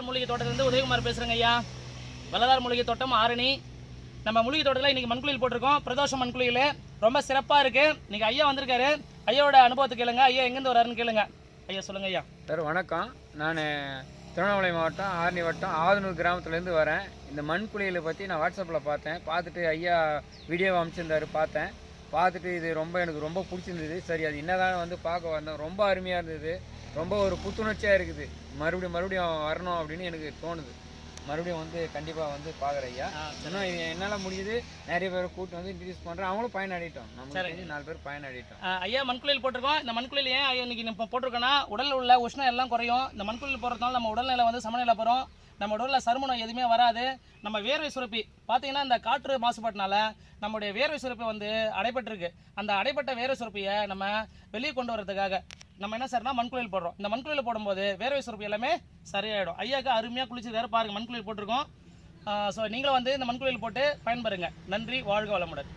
வள்ளலார் மூலிகை தோட்டத்திலிருந்து உதயகுமார் பேசுகிறேங்க ஐயா. வள்ளலார் மூலிகை தோட்டம் ஆரணி. நம்ம மூலிகை தோட்டத்தில் இன்றைக்கி மண்குழியில் போட்டிருக்கோம். பிரதோஷம் மண்குழியில் ரொம்ப சிறப்பாக இருக்குது இன்றைக்கி ஐயா வந்திருக்காரு. ஐயாவோட அனுபவத்தை கேளுங்க. ஐயா எங்கேருந்து வராருன்னு கேளுங்க. ஐயா சொல்லுங்கள் ஐயா. சார் வணக்கம். நான் திருவண்ணாமலை மாவட்டம் ஆரணி வட்டம் ஆதனூர் கிராமத்துலேருந்து வரேன். இந்த மண் பற்றி நான் வாட்ஸ்அப்பில் பார்த்தேன். பார்த்துட்டு ஐயா வீடியோ அமைச்சிருந்தார் பார்த்தேன். பார்த்துட்டு இது ரொம்ப எனக்கு ரொம்ப பிடிச்சிருந்தது. சரி அது என்னதான் வந்து பார்க்க வந்தேன் ரொம்ப அருமையாக இருந்தது. ரொம்ப ஒரு புத்துணர்ச்சியாக இருக்குது. மறுபடியும் மறுபடியும் வரணும் அப்படின்னு எனக்கு தோணுது. மறுபடியும் வந்து கண்டிப்பாக வந்து பார்க்குறேன் ஐயா. இன்னும் இது என்னால் முடியுது. நிறைய பேரை கூட்டு வந்து இன்ட்ரடியூஸ் பண்ணுறேன் அவங்களும் பயனடையிட்டோம். நம்ம சரி. தெரிஞ்சு நாலு பேர் பயனடையிட்டோம். ஐயா மண்குளியல் போட்டிருக்கோம். இந்த மண்குளியல் ஏன் ஐயா இன்னைக்கு நம்ம போட்டிருக்கோன்னா உடலில் உள்ள உஷ்ணம் எல்லாம் குறையும். இந்த மண்குளியல் போடுறதுனால நம்ம உடல்நிலை வந்து சமநிலை பெறும். நம்ம உடலில் சருமணம் எதுவுமே வராது. நம்ம வேர்வை சுரப்பி பார்த்தீங்கன்னா இந்த காற்று மாசுபாட்டினால நம்முடைய வேர்வை சுரப்பி வந்து அடைபட்டிருக்கு. அந்த அடைப்பட்ட வேர்வை சுரப்பியை நம்ம வெளியே கொண்டு வரதுக்காக நம்ம என்ன சார்னா மண்குளியல் போடுறோம். இந்த மண்குளியல் போடும்போது வேர்வை சுரப்பு எல்லாமே சரியாயிடும். ஐயாக்கு அருமையாக குளிச்சு வேறு பாருங்க மண்குளியல் போட்டிருக்கோம். ஸோ நீங்களும் வந்து இந்த மண்குளியல் போட்டு பயன்பெறுங்க. நன்றி வாழ்க வளமுடன்.